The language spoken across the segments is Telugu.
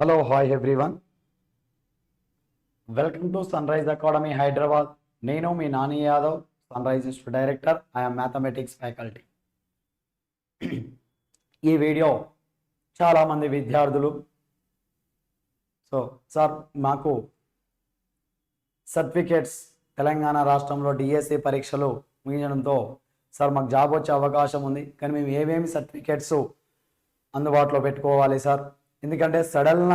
Hello hi everyone welcome to Sunrise academy Hyderabad నేను మీ Nani Yadav Sunrise institute director I'm mathematics faculty ఈ వీడియో చాలామంది విద్యార్థులు సో సార్ మాకు సర్టిఫికేట్స్ తెలంగాణ రాష్ట్రంలో డిఎస్సి పరీక్షలు ముగించడంతో సార్ మాకు జాబ్ వచ్చే అవకాశం ఉంది. కానీ మేము ఏమేమి సర్టిఫికేట్స్ అందుబాటులో పెట్టుకోవాలి సార్? ఎందుకంటే సడల్న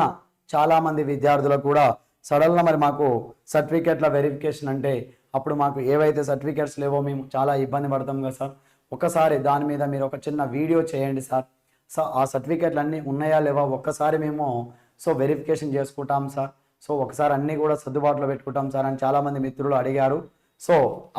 చాలామంది విద్యార్థులకు కూడా సడల్న మరి మాకు సర్టిఫికేట్ల వెరిఫికేషన్ అంటే అప్పుడు మాకు ఏవైతే సర్టిఫికేట్స్ లేవో మేము చాలా ఇబ్బంది పడతాం కదా సార్. ఒకసారి దాని మీద మీరు ఒక చిన్న వీడియో చేయండి సార్. సో ఆ సర్టిఫికేట్లు అన్నీ ఉన్నాయా లేవా ఒక్కసారి మేము సో వెరిఫికేషన్ చేసుకుంటాం సార్. సో ఒకసారి అన్నీ కూడా సర్దుబాటులో పెట్టుకుంటాం సార్ అని చాలామంది మిత్రులు అడిగారు. సో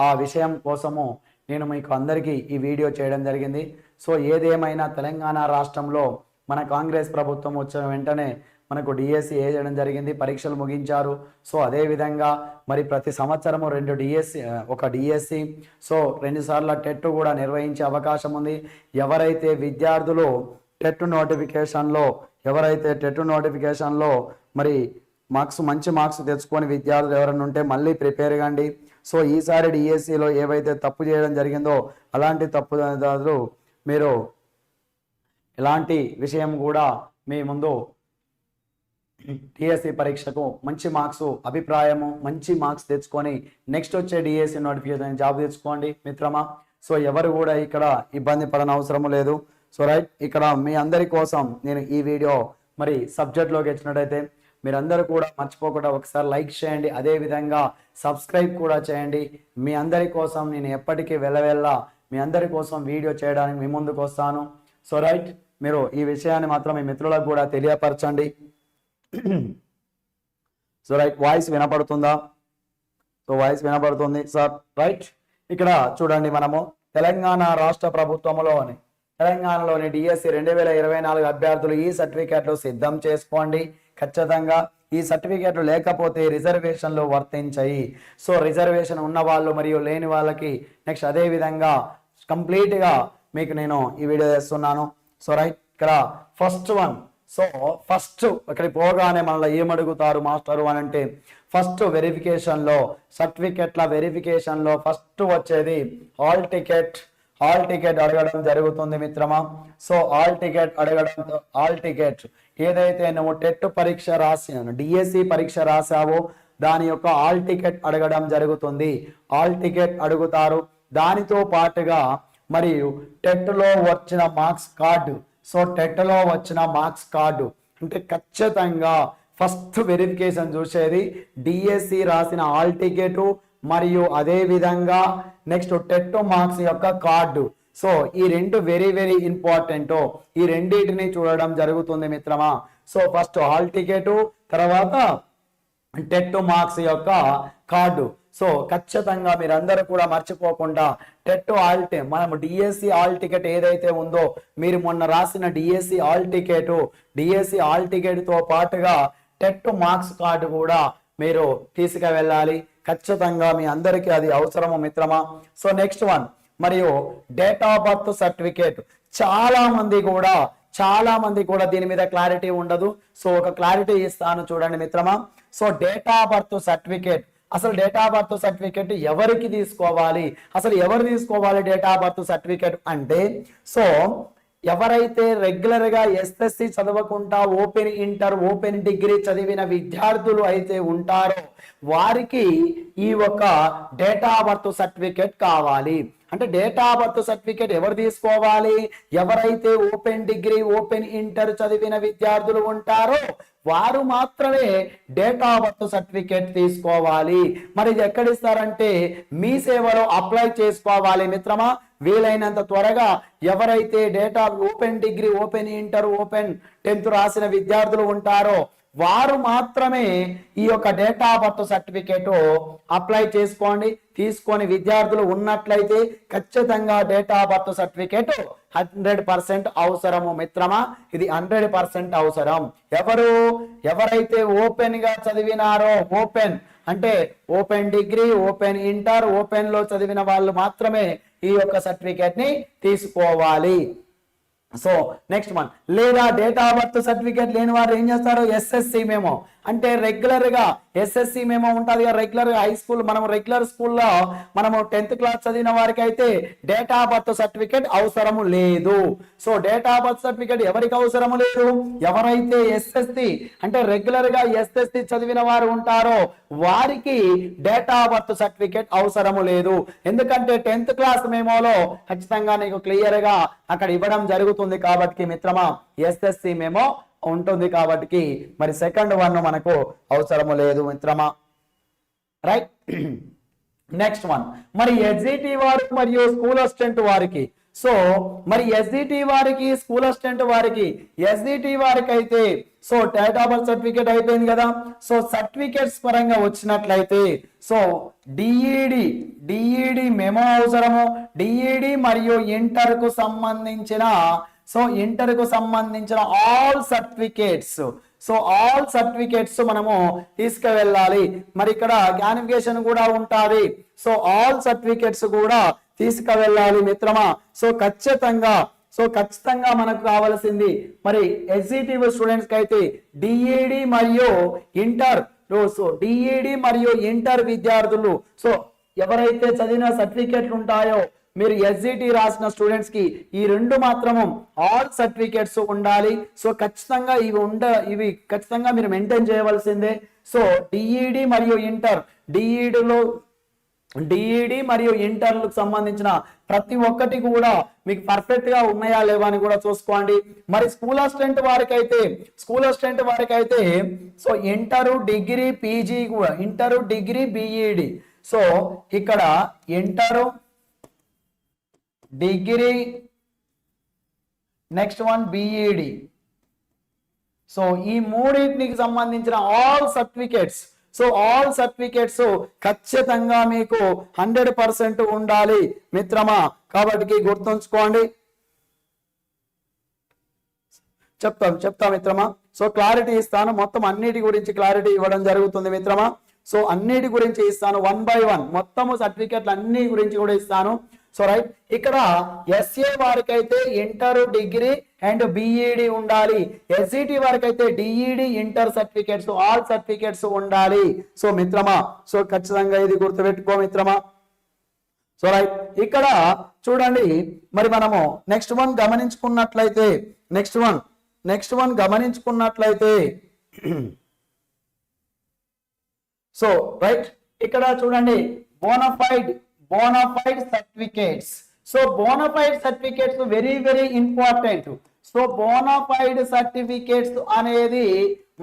ఆ విషయం కోసము నేను మీకు అందరికీ ఈ వీడియో చేయడం జరిగింది. సో ఏదేమైనా తెలంగాణ రాష్ట్రంలో మన కాంగ్రెస్ ప్రభుత్వం వచ్చిన వెంటనే మనకు డిఎస్సి వేయడం జరిగింది పరీక్షలు ముగించారు. సో అదేవిధంగా మరి ప్రతి సంవత్సరము రెండు డిఎస్సి ఒక డిఎస్సి సో రెండుసార్లు టెట్ కూడా నిర్వహించే అవకాశం ఉంది. ఎవరైతే విద్యార్థులు టెట్ నోటిఫికేషన్లో ఎవరైతే టెట్ నోటిఫికేషన్లో మరి మార్క్స్ మంచి మార్క్స్ తెచ్చుకొని విద్యార్థులు ఎవరైనా ఉంటే మళ్ళీ ప్రిపేర్ కండి. సో ఈసారి డిఎస్సిలో ఏవైతే తప్పు చేయడం జరిగిందో అలాంటి తప్పుదారులు మీరు ఇలాంటి విషయం కూడా మీ ముందు డిఎస్సి పరీక్షకు మంచి మార్క్స్ అభిప్రాయము మంచి మార్క్స్ తెచ్చుకొని నెక్స్ట్ వచ్చే డిఎస్సి నోటిఫికేషన్ జాబ్ తెచ్చుకోండి మిత్రమా. సో ఎవరు కూడా ఇక్కడ ఇబ్బంది పడని అవసరం లేదు. సో రైట్ ఇక్కడ మీ అందరి కోసం నేను ఈ వీడియో మరి సబ్జెక్ట్లోకి వచ్చినట్టయితే మీరందరూ కూడా మర్చిపోకుండా ఒకసారి లైక్ చేయండి. అదే విధంగా సబ్స్క్రైబ్ కూడా చేయండి. మీ అందరి కోసం నేను ఎప్పటికీ వెళ్ళవెళ్ళ మీ అందరి కోసం వీడియో చేయడానికి మీ ముందుకు వస్తాను. సో రైట్ మీరు ఈ విషయాన్ని మాత్రం మీ మిత్రులకు కూడా తెలియపరచండి. సో రైట్ వాయిస్ వినపడుతుందా? సో వాయిస్ వినపడుతుంది. సార్ రైట్ ఇక్కడ చూడండి మనము. తెలంగాణ రాష్ట్ర ప్రభుత్వంలోని తెలంగాణలోని డిఎస్సి రెండు వేల ఇరవై నాలుగు అభ్యర్థులు ఈ సర్టిఫికేట్లు సిద్ధం చేసుకోండి. ఖచ్చితంగా ఈ సర్టిఫికేట్లు లేకపోతే రిజర్వేషన్లు వర్తించాయి. సో రిజర్వేషన్ ఉన్న వాళ్ళు మరియు లేని వాళ్ళకి నెక్స్ట్ అదే విధంగా కంప్లీట్గా మీకు నేను ఈ వీడియో చేస్తున్నాను. సో రైట్ ఇక్కడ ఫస్ట్ వన్ సో ఫస్ట్ ఇక్కడికి పోగానే మనలో ఏమడుగుతారు మాస్టరు అని అంటే ఫస్ట్ వెరిఫికేషన్లో సర్టిఫికెట్ల వెరిఫికేషన్లో ఫస్ట్ వచ్చేది హాల్ టికెట్ హాల్ టికెట్ అడగడం జరుగుతుంది మిత్రమా? సో హాల్ టికెట్ అడగడం హాల్ టికెట్ ఏదైతే నువ్వు టెట్ పరీక్ష రాసాను డిఎస్సి పరీక్ష రాసావో దాని యొక్క హాల్ టికెట్ అడగడం జరుగుతుంది. హాల్ టికెట్ అడుగుతారు. దానితో పాటుగా మరియు టెట్లో వచ్చిన మార్క్స్ కార్డు. సో టెట్లో వచ్చిన మార్క్స్ కార్డు అంటే ఖచ్చితంగా ఫస్ట్ వెరిఫికేషన్ చూసేది డిఎస్సి రాసిన హాల్ టికెట్ మరియు అదే విధంగా నెక్స్ట్ టెట్ మార్క్స్ యొక్క కార్డు. సో ఈ రెండు వెరీ వెరీ ఇంపార్టెంట్ ఈ రెండింటిని చూడడం జరుగుతుంది మిత్రమా. సో ఫస్ట్ హాల్ టికెట్ తర్వాత టెట్ మార్క్స్ యొక్క కార్డు. సో ఖచ్చితంగా మీరందరూ కూడా మర్చిపోకుండా టెట్ ఆల్ మనం డిఎస్సి ఆల్ టికెట్ ఏదైతే ఉందో మీరు మొన్న రాసిన DSC hall ticket DSC hall టికెట్తో పాటుగా టెట్ మార్క్స్ కార్డు కూడా మీరు తీసుకువెళ్ళాలి. ఖచ్చితంగా మీ అందరికీ అది అవసరము మిత్రమా? సో నెక్స్ట్ వన్ మరియు డేట్ ఆఫ్ బర్త్ సర్టిఫికేట్. చాలా మంది కూడా చాలా మంది కూడా దీని మీద క్లారిటీ ఉండదు. సో ఒక క్లారిటీ ఇస్తాను చూడండి మిత్రమా? So date of birth certificate. అసలు డేట్ ఆఫ్ బర్త్ సర్టిఫికేట్ ఎవరికి తీసుకోవాలి? అసలు ఎవరు తీసుకోవాలి డేట్ ఆఫ్ బర్త్ సర్టిఫికేట్ అంటే సో ఎవరైతే రెగ్యులర్గా ఎస్ఎస్సి చదవకుండా ఓపెన్ ఇంటర్ ఓపెన్ డిగ్రీ చదివిన విద్యార్థులు అయితే ఉంటారో వారికి ఈ ఒక డేట్ ఆఫ్ బర్త్ సర్టిఫికేట్ కావాలి. అంటే డేట్ ఆఫ్ బర్త్ సర్టిఫికేట్ ఎవరు తీసుకోవాలి? ఎవరైతే ఓపెన్ డిగ్రీ ఓపెన్ ఇంటర్ చదివిన విద్యార్థులు ఉంటారో వారు మాత్రమే డేట్ ఆఫ్ బర్త్ సర్టిఫికేట్ తీసుకోవాలి. మరి ఇది ఎక్కడిస్తారంటే మీ సేవలో అప్లై చేసుకోవాలి మిత్రమా? వీలైనంత త్వరగా ఎవరైతే date of open degree open inter open tenth రాసిన విద్యార్థులు ఉంటారో వారు మాత్రమే ఈ యొక్క డేటా బర్త్ సర్టిఫికేట్ అప్లై చేసుకోండి. తీసుకొని విద్యార్థులు ఉన్నట్లయితే ఖచ్చితంగా date of birth certificate hundred percent అవసరము మిత్రమా? ఇది హండ్రెడ్ పర్సెంట్ అవసరం. ఎవరు? ఎవరైతే ఓపెన్గా చదివినారో ఓపెన్ అంటే ఓపెన్ డిగ్రీ ఓపెన్ ఇంటర్ ఓపెన్లో చదివిన వాళ్ళు మాత్రమే ఈ యొక్క సర్టిఫికేట్ని తీసుకోవాలి. సో నెక్స్ట్ వన్ లేదా డేట్ ఆఫ్ బర్త్ సర్టిఫికేట్ లేని వారు ఏం చేస్తారు? ఎస్ఎస్సి మేము అంటే రెగ్యులర్గా ఎస్ఎస్సి మేము ఉంటుంది రెగ్యులర్గా హై స్కూల్ మనం రెగ్యులర్ స్కూల్లో మనము టెన్త్ క్లాస్ చదివిన వారికి అయితే డేట్ ఆఫ్ బర్త్ సర్టిఫికేట్ అవసరము లేదు. So date of birth certificate ఎవరికి అవసరము లేదు? ఎవరైతే ఎస్ఎస్సి అంటే రెగ్యులర్గా ఎస్ఎస్సి చదివిన వారు ఉంటారో వారికి డేట్ ఆఫ్ బర్త్ సర్టిఫికేట్ అవసరము లేదు. ఎందుకంటే టెన్త్ క్లాస్ మేమోలో ఖచ్చితంగా నీకు క్లియర్గా అక్కడ ఇవ్వడం జరుగుతుంది కాబట్టి మిత్రమా ఎస్ఎస్సి మేమో ఉంటుంది కాబట్టి మరి సెకండ్ వన్ మనకు అవసరము లేదు మిత్రమా? రైట్ నెక్స్ట్ వన్ మరి ఎస్జిటి వారు మరియు స్కూల్ అసిస్టెంట్ వారికి. సో మరి ఎస్జిటి వారికి స్కూల్ అసిస్టెంట్ వారికి ఎస్జిటి వారికి అయితే so date of birth certificate అయిపోయింది కదా. సో సర్టిఫికేట్స్ పరంగా వచ్చినట్లయితే సో డిఈడి డిఈడి మెమో అవసరము. డిఈడి మరియు ఇంటర్కు సంబంధించిన సో ఇంటర్కు సంబంధించిన all certificates. So all certificates మనము తీసుకువెళ్ళాలి. మరి ఇక్కడ గ్యానిఫికేషన్ కూడా ఉంటుంది. సో ఆల్ సర్టిఫికేట్స్ కూడా తీసుకువెళ్ళాలి మిత్రమా. సో ఖచ్చితంగా సో ఖచ్చితంగా మనకు కావాల్సింది. మరి ఎగ్జిక్యూటివ్ స్టూడెంట్స్కి అయితే డిఈడి మరియు ఇంటర్ సో డిఈడి మరియు ఇంటర్ విద్యార్థులు. సో ఎవరైతే చదివిన సర్టిఫికేట్లు ఉంటాయో మీరు ఎస్జిటి రాసిన స్టూడెంట్స్కి ఈ రెండు మాత్రము ఆల్ సర్టిఫికేట్స్ ఉండాలి. సో ఖచ్చితంగా ఇవి ఉండ ఇవి ఖచ్చితంగా మీరు మెయింటైన్ చేయవలసిందే. సో డిఈడి మరియు ఇంటర్ డిఈడిలో డిఈడి మరియు ఇంటర్లకు సంబంధించిన ప్రతి ఒక్కటి కూడా మీకు పర్ఫెక్ట్గా ఉన్నాయా లేవా అని కూడా చూసుకోండి. మరి స్కూల్ అసిస్టెంట్ వారికి అయితే స్కూల్ అసిస్టెంట్ వారికి అయితే సో ఇంటరు డిగ్రీ పీజీ కూడా ఇంటరు డిగ్రీ బిఈడి సో ఇక్కడ inter degree next one BEd so ఈ మూడింటికి సంబంధించిన all certificates so all certificates ఖచ్చితంగా మీకు హండ్రెడ్ పర్సెంట్ ఉండాలి మిత్రమా. కాబట్టి గుర్తుంచుకోండి. చెప్తాం చెప్తా మిత్రమా. సో క్లారిటీ ఇస్తాను. మొత్తం అన్నిటి గురించి క్లారిటీ ఇవ్వడం జరుగుతుంది మిత్రమా. సో అన్నిటి గురించి ఇస్తాను వన్ బై వన్ మొత్తము సర్టిఫికెట్లు అన్ని గురించి కూడా ఇస్తాను. సో రైట్ ఇక్కడ ఎస్ఏ వారికి అయితే ఇంటర్ డిగ్రీ అండ్ బిఈడి ఉండాలి. ఎస్ఈటి వారికి అయితే DEd inter certificates all certificates ఉండాలి. సో మిత్రమా సో ఖచ్చితంగా ఇది గుర్తుపెట్టుకో మిత్రమా. సో రైట్ ఇక్కడ చూడండి మరి మనము నెక్స్ట్ వన్ గమనించుకున్నట్లయితే నెక్స్ట్ వన్ నెక్స్ట్ వన్ గమనించుకున్నట్లయితే సో రైట్ ఇక్కడ చూడండి bonafide bonafide certificates so bonafide certificates very very important so bonafide certificates అనేది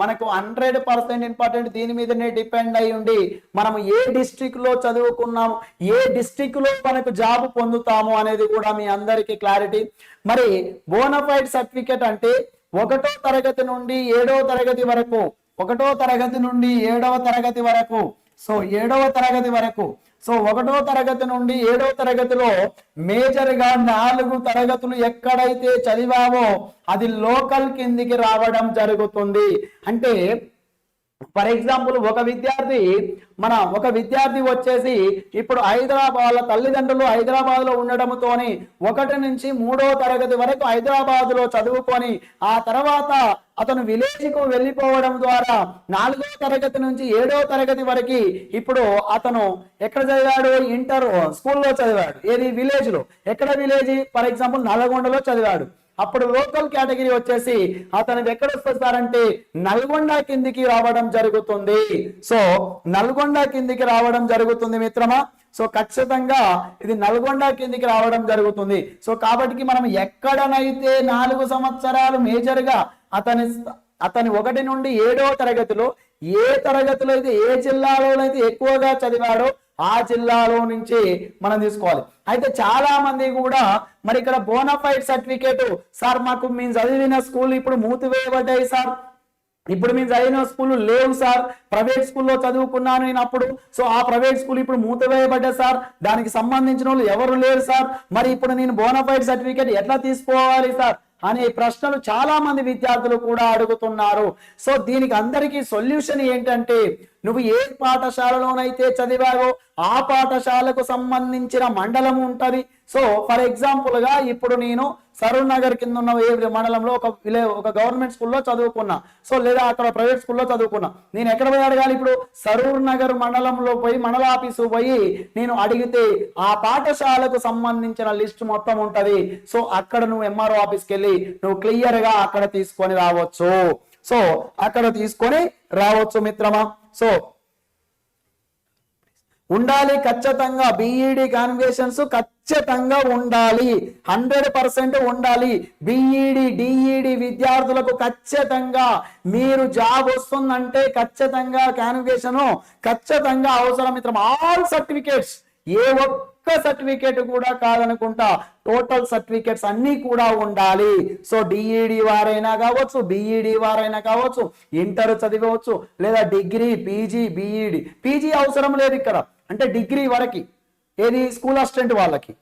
మనకు హండ్రెడ్ పర్సెంట్ ఇంపార్టెంట్ దీని మీదనే డిపెండ్ అయి ఉండి మనం ఏ డిస్ట్రిక్ట్లో చదువుకున్నాము ఏ డిస్ట్రిక్ట్లో మనకు జాబ్ పొందుతాము అనేది కూడా మీ అందరికీ క్లారిటీ మరి బోనఫైడ్ సర్టిఫికేట్ అంటే ఒకటో తరగతి నుండి ఏడవ తరగతి వరకు ఒకటో తరగతి నుండి ఏడవ తరగతి వరకు సో ఏడవ తరగతి వరకు సో ఒకటో తరగతి నుండి ఏడవ తరగతిలో మేజర్గా నాలుగు తరగతులు ఎక్కడైతే చదివావో అది లోకల్ కిందికి రావడం జరుగుతుంది. అంటే ఫర్ ఎగ్జాంపుల్ ఒక విద్యార్థి మన ఒక విద్యార్థి వచ్చేసి ఇప్పుడు హైదరాబాద్ వాళ్ళ తల్లిదండ్రులు హైదరాబాద్లో ఉండడంతోని ఒకటి నుంచి మూడో తరగతి వరకు హైదరాబాద్లో చదువుకొని ఆ తర్వాత అతను విలేజ్కు వెళ్ళిపోవడం ద్వారా నాలుగో తరగతి నుంచి ఏడో తరగతి వరకు ఇప్పుడు అతను ఎక్కడ చదివాడు? ఇంటర్ స్కూల్లో చదివాడు. ఏది? విలేజ్లో. ఎక్కడ విలేజ్? ఫర్ ఎగ్జాంపుల్ నల్గొండలో చదివాడు. అప్పుడు లోకల్ కేటగిరీ వచ్చేసి అతను ఎక్కడ వస్తారంటే నల్గొండ కిందికి రావడం జరుగుతుంది. సో నల్గొండ కిందికి రావడం జరుగుతుంది మిత్రమా? సో ఖచ్చితంగా ఇది నల్గొండ కిందికి రావడం జరుగుతుంది. సో కాబట్టి మనం ఎక్కడనైతే నాలుగు సంవత్సరాలు మేజర్గా అతని అతని ఒకటి నుండి ఏడో తరగతిలో ఏ తరగతిలో అయితే ఏ జిల్లాలో అయితే ఎక్కువగా చదివాడో ఆ జిల్లాలో నుంచి మనం తీసుకోవాలి. అయితే చాలా మంది కూడా మరి ఇక్కడ బోనఫైడ్ సర్టిఫికేట్ సార్ మాకు మేము చదివిన స్కూల్ ఇప్పుడు మూతివేయబడ్డాయి సార్. ఇప్పుడు మేము చదివిన స్కూల్ లేవు సార్. ప్రైవేట్ స్కూల్లో చదువుకున్నాను నేను అప్పుడు సో ఆ ప్రైవేట్ స్కూల్ ఇప్పుడు మూతవేయబడ్డా సార్. దానికి సంబంధించిన వాళ్ళు ఎవరు లేరు సార్. మరి ఇప్పుడు నేను బోనఫైడ్ సర్టిఫికేట్ ఎట్లా తీసుకోవాలి సార్? అనే ప్రశ్నలు చాలా మంది విద్యార్థులు కూడా అడుగుతున్నారు. సో దీనికి అందరికీ సొల్యూషన్ ఏంటంటే నువ్వు ఏ పాఠశాలలోనైతే చదివావో ఆ పాఠశాలకు సంబంధించిన మండలం ఉంటది సో ఫర్ ఎగ్జాంపుల్గా ఇప్పుడు నేను సరూర్ నగర్ కింద ఉన్న ఏ మండలంలో ఒక విలే ఒక గవర్నమెంట్ స్కూల్లో చదువుకున్నా. సో లేదా అక్కడ ప్రైవేట్ స్కూల్లో చదువుకున్నా. నేను ఎక్కడ పోయి అడగాలి ఇప్పుడు? సరూర్ నగర్ మండలంలో పోయి మండల ఆఫీసు పోయి నేను అడిగితే ఆ పాఠశాలకు సంబంధించిన లిస్ట్ మొత్తం ఉంటది. సో అక్కడ నువ్వు ఎంఆర్ఓ ఆఫీస్కి వెళ్ళి నువ్వు క్లియర్గా అక్కడ తీసుకొని రావచ్చు. సో అక్కడ తీసుకొని రావచ్చు మిత్రమా? సో ఉండాలి ఖచ్చితంగా. బీఈడి కాన్వికేషన్స్ ఖచ్చితంగా ఉండాలి. హండ్రెడ్ పర్సెంట్ ఉండాలి. బీఈడి డిఈడి విద్యార్థులకు ఖచ్చితంగా. మీరు జాబ్ వస్తుందంటే ఖచ్చితంగా కాన్వికేషన్ ఖచ్చితంగా అవసరం. మిత్రం ఆల్ సర్టిఫికేట్స్ ఏ ఒక్క సర్టిఫికేట్ కూడా కాదనుకుంటా. టోటల్ సర్టిఫికేట్స్ అన్ని కూడా ఉండాలి. సో డిఈడి వారైనా కావచ్చు బిఈడి వారైనా కావచ్చు ఇంటర్ చదివచ్చు లేదా డిగ్రీ పీజీ బిఈడి పీజీ అవసరం లేదు ఇక్కడ. అంటే డిగ్రీ వరకు. ఏది? స్కూల్ అసిస్టెంట్ వాళ్ళకి.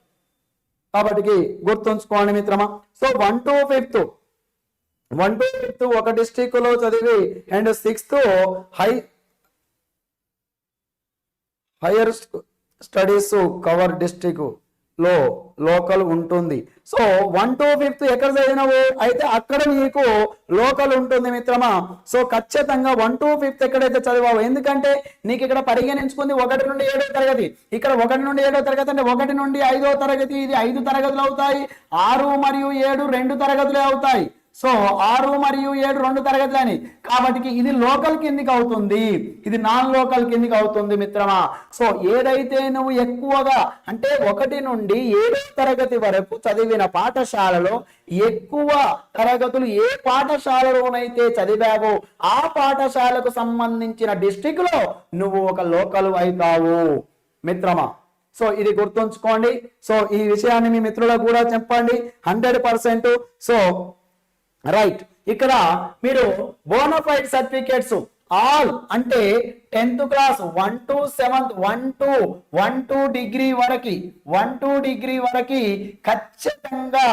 కాబట్టి గుర్తుంచుకోండి మిత్రమా. So one to fifth. One to fifth ఒక డిస్టిక్లో చదివి and sixth high higher studies cover డిస్టిక్లో లోకల్ ఉంటుంది. సో వన్ టు ఫిఫ్త్ ఎక్కడ చదివినావు? అయితే అక్కడ నీకు లోకల్ ఉంటుంది మిత్రమా. సో ఖచ్చితంగా వన్ టు ఫిఫ్త్ ఎక్కడైతే చదివావు ఎందుకంటే నీకు ఇక్కడ పరిగణించుకుంది ఒకటి నుండి ఏడో తరగతి. ఇక్కడ ఒకటి నుండి ఏడో తరగతి అంటే ఒకటి నుండి ఐదో తరగతి ఇది ఐదు తరగతులు అవుతాయి. ఆరు మరియు ఏడు రెండు తరగతులే అవుతాయి. సో ఆరు మరియు ఏడు రెండు తరగతులని కాబట్టి ఇది లోకల్ కిందికి అవుతుంది. ఇది నాన్ లోకల్ కిందికి అవుతుంది మిత్రమా. సో ఏదైతే నువ్వు ఎక్కువగా అంటే ఒకటి నుండి ఏడో తరగతి వరకు చదివిన పాఠశాలలో ఎక్కువ తరగతులు ఏ పాఠశాలలోనైతే చదివావో ఆ పాఠశాలకు సంబంధించిన డిస్టిక్లో నువ్వు ఒక లోకల్ అవుతావు మిత్రమా. సో ఇది గుర్తుంచుకోండి. సో ఈ విషయాన్ని మీ మిత్రులకు కూడా చెప్పండి. Hundred percent. సో రైట్ ఇక్కడ మీరు బోనఫైడ్ సర్టిఫికేట్స్ ఆల్ అంటే tenth class one to seventh one to one to degree వరకు వన్ టు డిగ్రీ వరకు ఖచ్చితంగా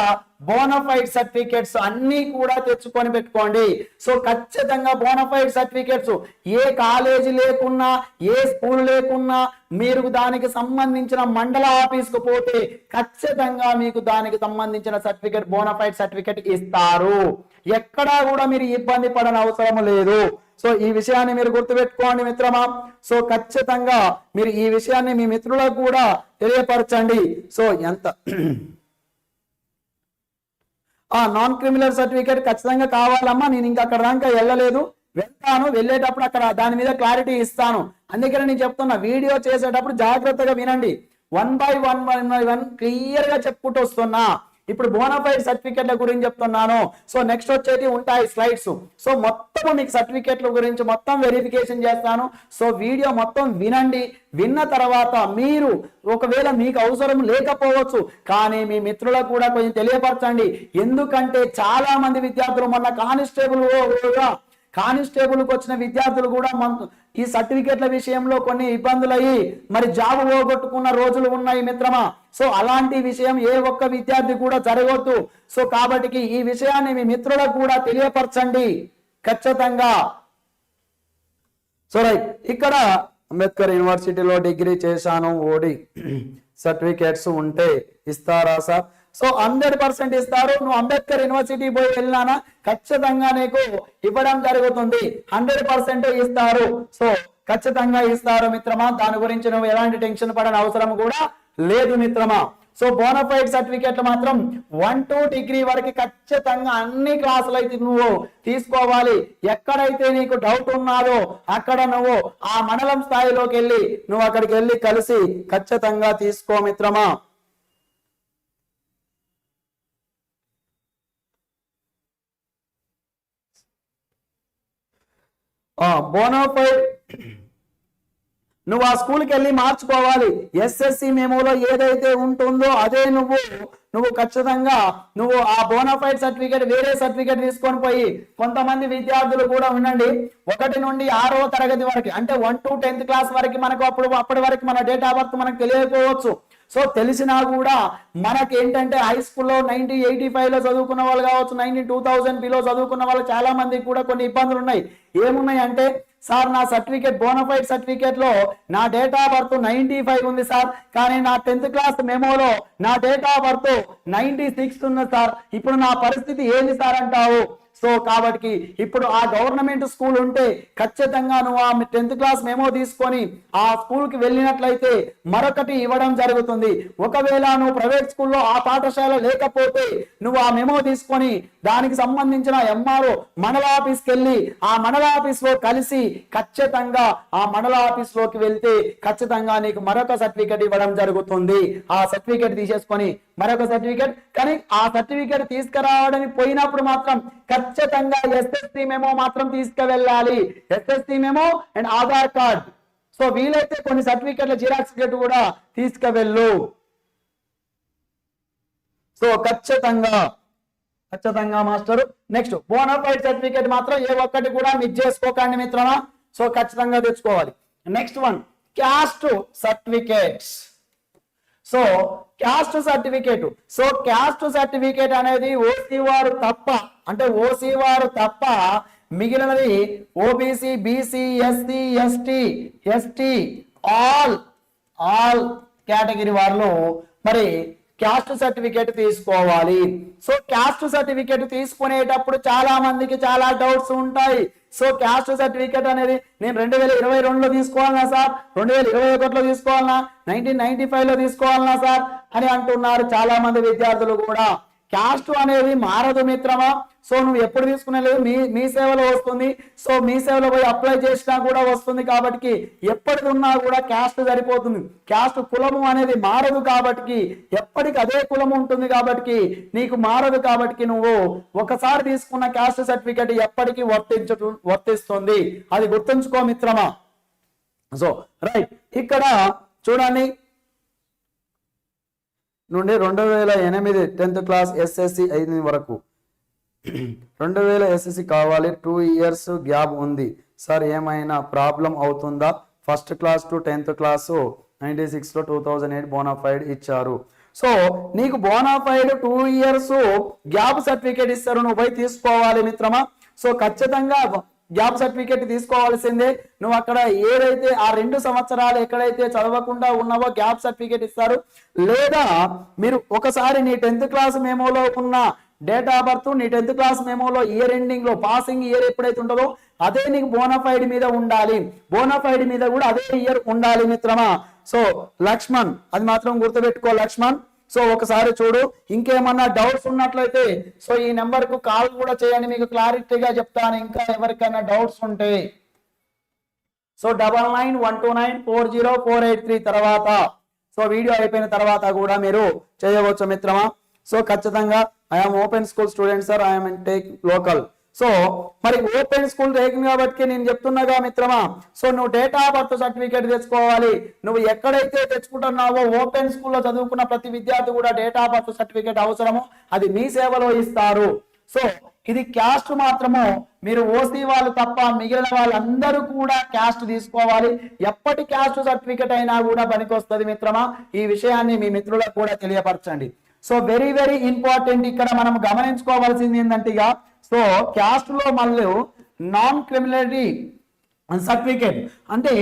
బోనఫైడ్ సర్టిఫికేట్స్ అన్ని కూడా తెచ్చుకొని పెట్టుకోండి. సో ఖచ్చితంగా బోనఫైడ్ సర్టిఫికేట్స్ ఏ కాలేజీ లేకున్నా ఏ స్కూల్ లేకున్నా మీరు దానికి సంబంధించిన మండల ఆఫీస్కు పోతే ఖచ్చితంగా మీకు దానికి సంబంధించిన సర్టిఫికేట్ బోనఫైడ్ సర్టిఫికేట్ ఇస్తారు. ఎక్కడా కూడా మీరు ఇబ్బంది పడని అవసరం లేదు. సో ఈ విషయాన్ని మీరు గుర్తుపెట్టుకోండి మిత్రమా. సో ఖచ్చితంగా మీరు ఈ విషయాన్ని మీ మిత్రులకు కూడా తెలియపరచండి. సో ఎంత ఆ నాన్ క్రిమినల్ సర్టిఫికేట్ ఖచ్చితంగా కావాలమ్మా. నేను ఇంకా అక్కడ దాకా వెళ్ళలేదు. వెళ్తాను. వెళ్ళేటప్పుడు అక్కడ దాని మీద క్లారిటీ ఇస్తాను. అందుకని నేను చెప్తున్నా వీడియో చేసేటప్పుడు జాగ్రత్తగా వినండి. One by one one by one క్లియర్గా చెప్పుకుంటూ వస్తున్నా. ఇప్పుడు బోనాఫైడ్ సర్టిఫికెట్ల గురించి చెప్తున్నాను. సో నెక్స్ట్ వచ్చేటి ఉంటాయి స్లైడ్స్ సో మొత్తం మీకు సర్టిఫికెట్ల గురించి మొత్తం వెరిఫికేషన్ చేస్తాను. సో వీడియో మొత్తం వినండి. విన్న తర్వాత మీరు ఒకవేళ మీకు అవసరం లేకపోవచ్చు కానీ మీ మిత్రులకు కూడా కొంచెం తెలియపరచండి. ఎందుకంటే చాలా మంది విద్యార్థులు మొన్న కానిస్టేబుల్ కానిస్టేబుల్కి వచ్చిన విద్యార్థులు కూడా మన ఈ సర్టిఫికేట్ల విషయంలో కొన్ని ఇబ్బందులు అయ్యి మరి జాబ్ పోగొట్టుకున్న రోజులు ఉన్నాయి మిత్రమా? సో అలాంటి విషయం ఏ ఒక్క విద్యార్థి కూడా జరగవద్దు సో కాబట్టి ఈ విషయాన్ని మీ మిత్రులకు కూడా తెలియపరచండి. ఖచ్చితంగా. So right. ఇక్కడ అంబేద్కర్ యూనివర్సిటీలో డిగ్రీ చేశాను ఓడి. సర్టిఫికేట్స్ ఉంటే ఇస్తారా సార్? సో హండ్రెడ్ పర్సెంట్ ఇస్తారు. నువ్వు అంబేద్కర్ యూనివర్సిటీ పోయి వెళ్ళినానా? ఖచ్చితంగా నీకు ఇవ్వడం జరుగుతుంది. హండ్రెడ్ పర్సెంట్ ఇస్తారు. సో ఖచ్చితంగా ఇస్తారు మిత్రమా. దాని గురించి నువ్వు ఎలాంటి టెన్షన్ పడని అవసరం కూడా లేదు మిత్రమా. సో బోనఫైడ్ సర్టిఫికెట్లు మాత్రం వన్ టూ డిగ్రీ వరకు ఖచ్చితంగా అన్ని క్లాసులు అయితే నువ్వు తీసుకోవాలి. ఎక్కడైతే నీకు డౌట్ ఉన్నాదో అక్కడ నువ్వు ఆ మండలం స్థాయిలోకి వెళ్ళి నువ్వు అక్కడికి వెళ్ళి కలిసి ఖచ్చితంగా తీసుకో మిత్రమా. బోనోఫైడ్ నువ్వు ఆ స్కూల్కి వెళ్ళి మార్చుకోవాలి. ఎస్ఎస్సి మేమోలో ఏదైతే ఉంటుందో అదే నువ్వు నువ్వు ఖచ్చితంగా నువ్వు ఆ బోనోఫైడ్ సర్టిఫికేట్ వేరే సర్టిఫికేట్ తీసుకొని పోయి కొంతమంది విద్యార్థులు కూడా ఉండండి. ఒకటి నుండి ఆరో తరగతి వరకు అంటే వన్ టు టెన్త్ క్లాస్ వరకు మనకు అప్పుడు అప్పటి వరకు మన డేట్ ఆఫ్ బర్త్ మనకు తెలియకపోవచ్చు. సో తెలిసినా కూడా మనకి ఏంటంటే హై స్కూల్లో నైన్టీ ఎయిటీ ఫైవ్లో చదువుకున్న వాళ్ళు కావచ్చు నైన్టీ టూ థౌసండ్ బిలో చదువుకున్న వాళ్ళు చాలా మందికి కూడా కొన్ని ఇబ్బందులు ఉన్నాయి ఏమున్నాయి అంటే సార్ నా సర్టిఫికేట్ బోనఫైడ్ సర్టిఫికేట్లో నా date of birth ninety five ఉంది సార్ కానీ నా టెన్త్ క్లాస్ మెమోలో నా date of birth ninety six ఉన్న సార్. ఇప్పుడు నా పరిస్థితి ఏంది సార్ అంటావు? సో కాబట్టి ఇప్పుడు ఆ గవర్నమెంట్ స్కూల్ ఉంటే ఖచ్చితంగా నువ్వు ఆ టెన్త్ క్లాస్ మెమో తీసుకొని ఆ స్కూల్కి వెళ్ళినట్లయితే మరొకటి ఇవ్వడం జరుగుతుంది. ఒకవేళ నువ్వు ప్రైవేట్ స్కూల్లో ఆ పాఠశాల లేకపోతే నువ్వు ఆ మెమో తీసుకొని దానికి సంబంధించిన ఎంఆర్ఓ మండల ఆఫీస్కి వెళ్ళి ఆ మండల ఆఫీస్లో కలిసి ఖచ్చితంగా ఆ మండల ఆఫీస్లోకి వెళ్తే ఖచ్చితంగా నీకు మరొక సర్టిఫికెట్ ఇవ్వడం జరుగుతుంది. ఆ సర్టిఫికెట్ తీసేసుకొని మరొక సర్టిఫికెట్. కానీ ఆ సర్టిఫికెట్ తీసుకురావడానికి పోయినప్పుడు మాత్రం ఖచ్చితంగా ఎస్ఎస్సి మెమో మాత్రం తీసుకువెళ్ళాలి. SSC memo and Aadhaar card so వీలైతే కొన్ని సర్టిఫికెట్ల జిరాక్స్ కూడా తీసుకువెళ్ళు. సో ఖచ్చితంగా ఖచ్చితంగా మాస్టర్. నెక్స్ట్ బోనఫైడ్ సర్టిఫికేట్ మాత్రం ఏ ఒక్కటి కూడా మిస్ చేసుకోకండి మిత్రమా. సో ఖచ్చితంగా తెచ్చుకోవాలి. Next one caste certificates so caste certificate so caste certificate అనేది ఓసీ వారు తప్ప అంటే ఓసీ వారు తప్ప మిగిలినది OBC BC SC ST ST all all category వారిలో మరి క్యాస్ట్ సర్టిఫికేట్ తీసుకోవాలి. సో క్యాస్ట్ సర్టిఫికేట్ తీసుకునేటప్పుడు చాలా మందికి చాలా డౌట్స్ ఉంటాయి. సో క్యాస్ట్ సర్టిఫికేట్ అనేది నేను రెండు వేల ఇరవై రెండులో తీసుకోవాలనా సార్? రెండు వేల ఇరవై ఒకటిలో తీసుకోవాలనా? నైన్టీన్ నైన్టీ ఫైవ్లో తీసుకోవాలనా సార్? అని అంటున్నారు చాలా మంది విద్యార్థులు కూడా. క్యాస్ట్ అనేది మారదు మిత్రమా? సో నువ్వు ఎప్పుడు తీసుకునే లేదు మీ మీ సేవలో వస్తుంది. సో మీ సేవలో పోయి అప్లై చేసినా కూడా వస్తుంది కాబట్టి ఎప్పటికి ఉన్నా కూడా క్యాస్ట్ సరిపోతుంది. క్యాస్ట్ కులము అనేది మారదు కాబట్టి ఎప్పటికి అదే కులం ఉంటుంది కాబట్టి నీకు మారదు కాబట్టి నువ్వు ఒకసారి తీసుకున్న క్యాస్ట్ సర్టిఫికేట్ ఎప్పటికీ వర్తించ వర్తిస్తుంది. అది గుర్తుంచుకో మిత్రమా? సో రైట్ ఇక్కడ చూడండి. నుండి రెండు వేల ఎనిమిది టెన్త్ క్లాస్ ఎస్ఎస్సి ఐదు వరకు. రెండు వేల ఎస్ఎస్సి కావాలి టూ ఇయర్స్ గ్యాప్ ఉంది. సార్ ఏమైనా ప్రాబ్లం అవుతుందా? First class to tenth class ninety సిక్స్లో టూ థౌజండ్ ఎయిట్ బోనాఫైడ్ ఇచ్చారు. సో నీకు bonafide two years gap certificate ఇస్తారు నువ్వు పోయి తీసుకోవాలి మిత్రమా? సో ఖచ్చితంగా జాబ్ సర్టిఫికేట్ తీసుకోవాల్సిందే. నువ్వు అక్కడ ఏదైతే ఆ రెండు సంవత్సరాలు ఎక్కడైతే చదవకుండా ఉన్నావో గ్యాప్ సర్టిఫికేట్ ఇస్తారు. లేదా మీరు ఒకసారి నీ టెన్త్ క్లాస్ మెమోలో ఉన్న డేట్ ఆఫ్ బర్త్ నీ టెన్త్ క్లాస్ మెమోలో ఇయర్ ఎండింగ్లో పాసింగ్ ఇయర్ ఎప్పుడైతే ఉంటుందో అదే నీకు బోనఫైడ్ మీద ఉండాలి. బోనఫైడ్ మీద కూడా అదే ఇయర్ ఉండాలి మిత్రమా. సో లక్ష్మణ్ అది మాత్రం గుర్తుపెట్టుకో లక్ష్మణ్. సో ఒకసారి చూడు ఇంకేమన్నా డౌట్స్ ఉన్నట్లయితే సో ఈ నెంబర్కు కాల్ కూడా చేయండి మీకు క్లారిటీగా చెప్తాను ఇంకా ఎవరికైనా డౌట్స్ ఉంటే. So double nine one two nine four zero four eight three తర్వాత. సో వీడియో అయిపోయిన తర్వాత కూడా మీరు చేయవచ్చు మిత్రమా? సో ఖచ్చితంగా I'm open school student sir I'm take local so మరి ఓపెన్ స్కూల్ రేకింగ్ కాబట్టి నేను చెప్తున్నాగా మిత్రమా? సో నువ్వు డేట్ ఆఫ్ బర్త్ సర్టిఫికేట్ తెచ్చుకోవాలి. నువ్వు ఎక్కడైతే తెచ్చుకుంటున్నావో ఓపెన్ స్కూల్లో చదువుకున్న ప్రతి విద్యార్థి కూడా డేట్ ఆఫ్ బర్త్ సర్టిఫికేట్ అవసరము. అది మీ సేవలో ఇస్తారు. సో ఇది క్యాస్ట్ మాత్రము. మీరు ఓసీ వాళ్ళు తప్ప మిగిలిన వాళ్ళందరూ కూడా క్యాస్ట్ తీసుకోవాలి. ఎప్పటి క్యాస్ట్ సర్టిఫికేట్ అయినా కూడా పనికొస్తుంది మిత్రమా? ఈ విషయాన్ని మీ మిత్రులకు కూడా తెలియపరచండి. సో వెరీ వెరీ ఇంపార్టెంట్ ఇక్కడ మనం గమనించుకోవాల్సింది ఏంటంటే ఇక సో క్యాస్ట్లో మళ్ళీ నాన్ క్రిమినరీ సర్టిఫికేట్ అంటే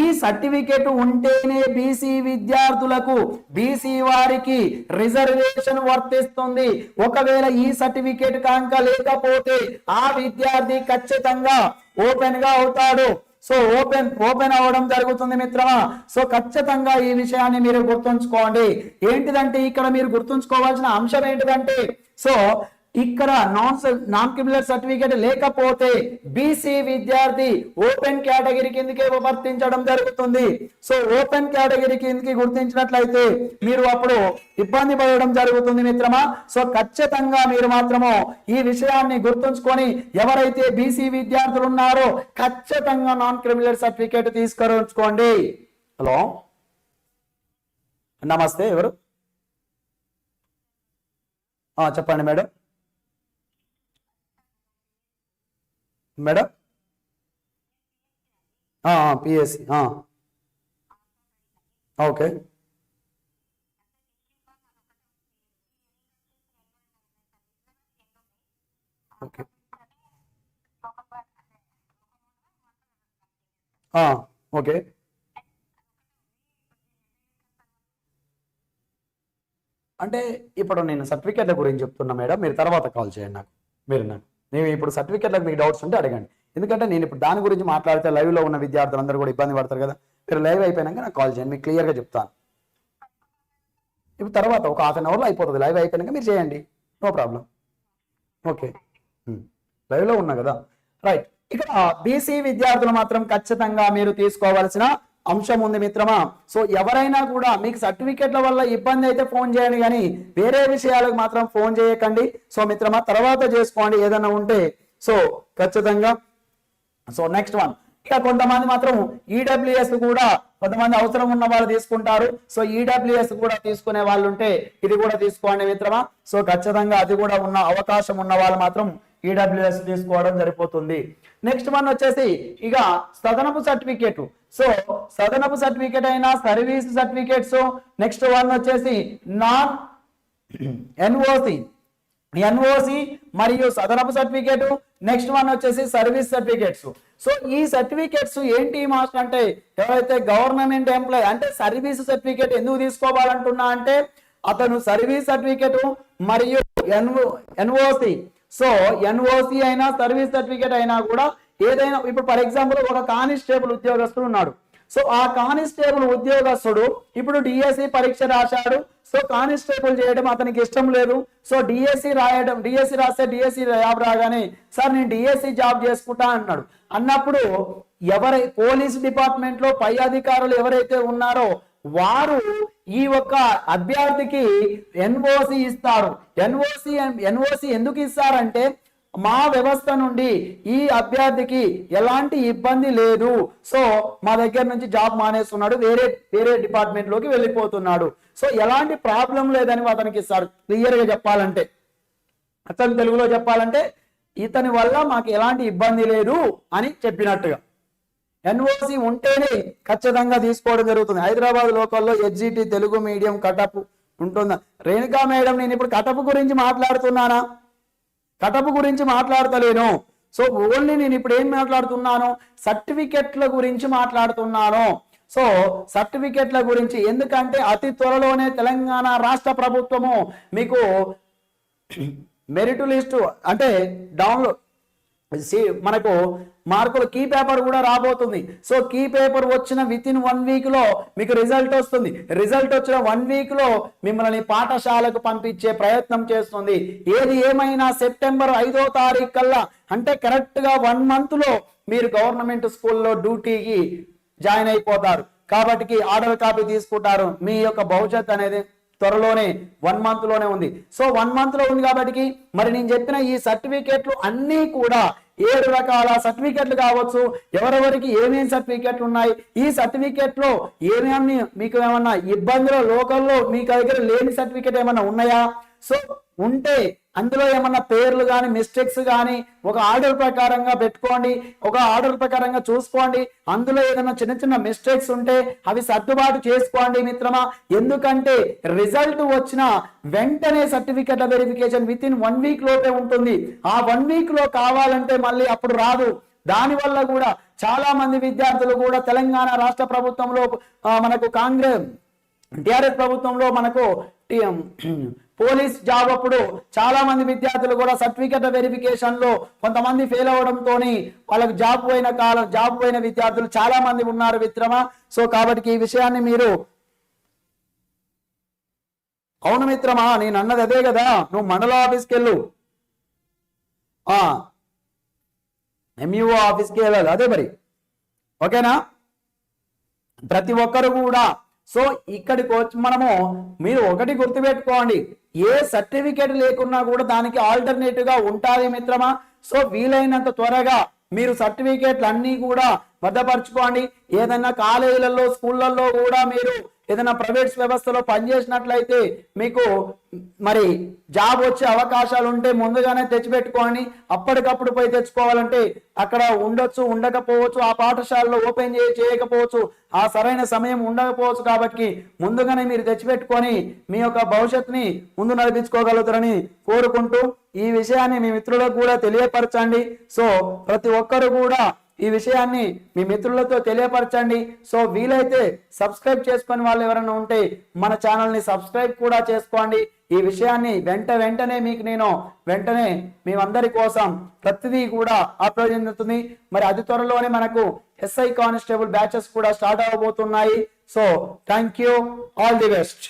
ఈ సర్టిఫికేట్ ఉంటేనే బీసీ విద్యార్థులకు బీసీ వారికి రిజర్వేషన్ వర్తిస్తుంది. ఒకవేళ ఈ సర్టిఫికేట్ కనుక లేకపోతే ఆ విద్యార్థి ఖచ్చితంగా ఓపెన్గా అవుతాడు. సో ఓపెన్ ఓపెన్ అవ్వడం జరుగుతుంది మిత్రమా? సో ఖచ్చితంగా ఈ విషయాన్ని మీరు గుర్తుంచుకోండి. ఏంటిదంటే ఇక్కడ మీరు గుర్తుంచుకోవాల్సిన అంశం ఏంటిదంటే సో ఇక్కడ నాన్ నాన్ క్రిమినల్ సర్టిఫికేట్ లేకపోతే బీసీ విద్యార్థి ఓపెన్ కేటగిరీ కిందకే వర్తించడం జరుగుతుంది. సో ఓపెన్ కేటగిరీ కిందకి గుర్తించినట్లయితే మీరు అప్పుడు ఇబ్బంది పడడం జరుగుతుంది మిత్రమా? సో ఖచ్చితంగా మీరు మాత్రము ఈ విషయాన్ని గుర్తుంచుకొని ఎవరైతే బీసీ విద్యార్థులు ఉన్నారో ఖచ్చితంగా నాన్ క్రిమినల్ సర్టిఫికేట్ తీసుకొని హలో నమస్తే ఎవరు? చెప్పండి madam. Madam? PSC okay. Okay. Okay. అంటే ఇప్పుడు నేను సర్టిఫికేట్ల గురించి చెప్తున్నా మేడం. మీరు తర్వాత కాల్ చేయండి నాకు. మీరు నాకు. నేను ఇప్పుడు సర్టిఫికేట్లకు మీకు డౌట్స్ ఉంటే అడగండి. ఎందుకంటే నేను ఇప్పుడు దాని గురించి మాట్లాడితే లైవ్లో ఉన్న విద్యార్థులందరూ కూడా ఇబ్బంది పడతారు కదా. మీరు లైవ్ అయిపోయినాక నాకు కాల్ చేయండి. మీకు క్లియర్గా చెప్తాను. ఇప్పుడు తర్వాత ఒక హాఫ్ అన్ అవర్లో అయిపోతుంది. లైవ్ అయిపోయినాక మీరు చేయండి. నో ప్రాబ్లం ఓకే లైవ్లో ఉన్నా కదా. రైట్ ఇక్కడ బీసీ విద్యార్థులు మాత్రం ఖచ్చితంగా మీరు తీసుకోవాల్సిన అంశం ఉంది మిత్రమా? సో ఎవరైనా కూడా మీకు సర్టిఫికెట్ల వల్ల ఇబ్బంది అయితే ఫోన్ చేయండి కానీ వేరే విషయాలకు మాత్రం ఫోన్ చేయకండి. సో మిత్రమా తర్వాత చేసుకోండి ఏదైనా ఉంటే. సో ఖచ్చితంగా. So next one. ఇక కొంతమంది మాత్రం ఈడబ్ల్యూఎస్ కూడా కొంతమంది అవసరం ఉన్న వాళ్ళు తీసుకుంటారు. సో ఈడబ్ల్యూఎస్ కూడా తీసుకునే వాళ్ళు ఉంటే ఇది కూడా తీసుకోండి మిత్రమా. సో ఖచ్చితంగా అది కూడా ఉన్న అవకాశం ఉన్న వాళ్ళు మాత్రం ఈడబ్ల్యూఎస్ తీసుకోవడం సరిపోతుంది నెక్స్ట్ వన్ వచ్చేసి ఇక సదనపు సర్టిఫికేట్. సో సదనపు సర్టిఫికేట్ అయినా సర్వీస్ సర్టిఫికేట్స్. నెక్స్ట్ వన్ వచ్చేసి నాన్ ఎన్ఓసి ఎన్ఓసి మరియు సదనపు సర్టిఫికేట్. నెక్స్ట్ వన్ వచ్చేసి సర్వీస్ సర్టిఫికేట్స్. సో ఈ సర్టిఫికేట్స్ ఏంటి మాస్టర్ అంటే ఎవరైతే గవర్నమెంట్ ఎంప్లాయ్ అంటే సర్వీస్ సర్టిఫికేట్ ఎందుకు తీసుకోవాలంటున్నా అంటే అతను సర్వీస్ సర్టిఫికేట్ మరియు ఎన్ఓ ఎన్ఓసి సో ఎన్ఓసి అయినా సర్వీస్ సర్టిఫికేట్ అయినా కూడా ఏదైనా ఇప్పుడు ఫర్ ఎగ్జాంపుల్ ఒక కానిస్టేబుల్ ఉద్యోగస్తుడు ఉన్నాడు. సో ఆ కానిస్టేబుల్ ఉద్యోగస్తుడు ఇప్పుడు డిఎస్సి పరీక్ష రాశాడు. సో కానిస్టేబుల్ చేయడం అతనికి ఇష్టం లేదు. సో డిఎస్సి రాయడం డిఎస్సి రాస్తే డిఎస్సి జాబ్ రాగానే సార్ నేను డిఎస్సి జాబ్ చేసుకుంటా అన్నాడు. అన్నప్పుడు ఎవరై పోలీస్ డిపార్ట్మెంట్లో పై అధికారులు ఎవరైతే ఉన్నారో వారు ఈ ఒక్క అభ్యర్థికి ఎన్ఓసి ఇస్తారు. ఎన్ఓసి ఎన్ఓసి ఎందుకు ఇస్తారంటే మా వ్యవస్థ నుండి ఈ అభ్యర్థికి ఎలాంటి ఇబ్బంది లేదు. సో మా దగ్గర నుంచి జాబ్ మానేస్తున్నాడు వేరే వేరే డిపార్ట్మెంట్లోకి వెళ్ళిపోతున్నాడు. సో ఎలాంటి ప్రాబ్లం లేదని అతనికి ఇస్తారు. క్లియర్గా చెప్పాలంటే. అతను తెలుగులో చెప్పాలంటే ఇతని వల్ల మాకు ఎలాంటి ఇబ్బంది లేదు అని చెప్పినట్టుగా. ఎన్ఓసి ఉంటేనే ఖచ్చితంగా తీసుకోవడం జరుగుతుంది. హైదరాబాద్ లోకల్లో హెచ్జిటి తెలుగు మీడియం కటప్ ఉంటుందా? రేణుకా మేడం నేను ఇప్పుడు కటప్ గురించి మాట్లాడుతున్నానా? కటప్ గురించి మాట్లాడతలేను. సో ఓన్లీ నేను ఇప్పుడు ఏం మాట్లాడుతున్నాను? సర్టిఫికెట్ల గురించి మాట్లాడుతున్నాను. సో సర్టిఫికెట్ల గురించి ఎందుకంటే అతి త్వరలోనే తెలంగాణ రాష్ట్ర ప్రభుత్వము మీకు మెరిట్ లిస్టు అంటే డౌన్లోడ్ మనకు మార్కులు కీ పేపర్ కూడా రాబోతుంది. సో కీ పేపర్ వచ్చిన విత్ ఇన్ వన్ వీక్లో మీకు రిజల్ట్ వస్తుంది. రిజల్ట్ వచ్చిన వన్ వీక్లో మిమ్మల్ని పాఠశాలకు పంపించే ప్రయత్నం చేస్తుంది. ఏది ఏమైనా సెప్టెంబర్ ఐదో తారీఖు కల్లా అంటే కరెక్ట్గా వన్ మంత్లో మీరు గవర్నమెంట్ స్కూల్లో డ్యూటీకి జాయిన్ అయిపోతారు. కాబట్టి ఆర్డర్ కాపీ తీసుకుంటారు. మీ యొక్క భవిష్యత్ అనేది త్వరలోనే వన్ మంత్లోనే ఉంది. సో వన్ మంత్లో ఉంది కాబట్టి మరి నేను చెప్పిన ఈ సర్టిఫికేట్లు అన్నీ కూడా ఏడు రకాల సర్టిఫికెట్లు కావచ్చు ఎవరెవరికి ఏమేమి సర్టిఫికెట్లు ఉన్నాయి ఈ సర్టిఫికెట్లో ఏమేమి మీకు ఏమన్నా ఇబ్బందులు లోకల్లో మీకు దగ్గర లేని సర్టిఫికెట్ ఏమన్నా ఉన్నాయా? సో ఉంటే అందులో ఏమన్నా పేర్లు కానీ మిస్టేక్స్ కానీ ఒక ఆర్డర్ ప్రకారంగా పెట్టుకోండి ఒక ఆర్డర్ ప్రకారంగా చూసుకోండి. అందులో ఏదైనా చిన్న చిన్న మిస్టేక్స్ ఉంటే అవి సర్దుబాటు చేసుకోండి మిత్రమా. ఎందుకంటే రిజల్ట్ వచ్చిన వెంటనే సర్టిఫికెట్ల verification within one week లోపే ఉంటుంది. ఆ వన్ వీక్లో కావాలంటే మళ్ళీ అప్పుడు రాదు. దానివల్ల కూడా చాలా మంది విద్యార్థులు కూడా తెలంగాణ రాష్ట్ర ప్రభుత్వంలో మనకు కాంగ్రెస్ టిఆర్ఎస్ ప్రభుత్వంలో మనకు పోలీస్ జాబ్ అప్పుడు చాలా మంది విద్యార్థులు కూడా సర్టిఫికెట్ వెరిఫికేషన్లో కొంతమంది ఫెయిల్ అవడంతో వాళ్ళకి జాబ్ పోయిన కాలం జాబ్ పోయిన విద్యార్థులు చాలా మంది ఉన్నారు మిత్రమా సో కాబట్టి ఈ విషయాన్ని మీరు అవును మిత్రమా నేను అన్నది అదే కదా. నువ్వు మండల ఆఫీస్కి వెళ్ళు. ఆ ఎంఈఓ ఆఫీస్కి వెళ్ళాలి. అదే మరి. ఓకేనా? ప్రతి ఒక్కరు కూడా సో ఇక్కడికి వచ్చి మనము మీరు ఒకటి గుర్తుపెట్టుకోండి. ఏ సర్టిఫికేట్ లేకున్నా కూడా దానికి ఆల్టర్నేటివ్గా ఉంటుంది మిత్రమా? సో వీలైనంత త్వరగా మీరు సర్టిఫికేట్లు అన్ని కూడా భద్రపరచుకోండి. ఏదైనా కాలేజీలలో స్కూళ్ళల్లో కూడా మీరు ఏదైనా ప్రైవేట్ వ్యవస్థలో పనిచేసినట్లయితే మీకు మరి జాబ్ వచ్చే అవకాశాలు ఉంటే ముందుగానే తెచ్చిపెట్టుకోని అప్పటికప్పుడు పోయి తెచ్చుకోవాలంటే అక్కడ ఉండొచ్చు ఉండకపోవచ్చు ఆ పాఠశాలలో ఓపెన్ చేయ చేయకపోవచ్చు ఆ సరైన సమయం ఉండకపోవచ్చు కాబట్టి ముందుగానే మీరు తెచ్చిపెట్టుకొని మీ యొక్క భవిష్యత్తుని ముందు నడిపించుకోగలుగుతారని కోరుకుంటూ ఈ విషయాన్ని మీ మిత్రులకు కూడా తెలియపరచండి. సో ప్రతి ఒక్కరు కూడా ఈ విషయాన్ని మీ మిత్రులతో తెలియపరచండి. సో వీలైతే సబ్స్క్రైబ్ చేసుకుని వాళ్ళు ఎవరైనా ఉంటే మన ఛానల్ని సబ్స్క్రైబ్ కూడా చేసుకోండి. ఈ విషయాన్ని వెంట వెంటనే మీకు నేను వెంటనే మేమందరి కోసం ప్రతిదీ కూడా అప్లోడ్ చెందుతుంది మరి అతి త్వరలోనే మనకు ఎస్ఐ కానిస్టేబుల్ బ్యాచెస్ కూడా start అవ్వబోతున్నాయి so thank you. All the best.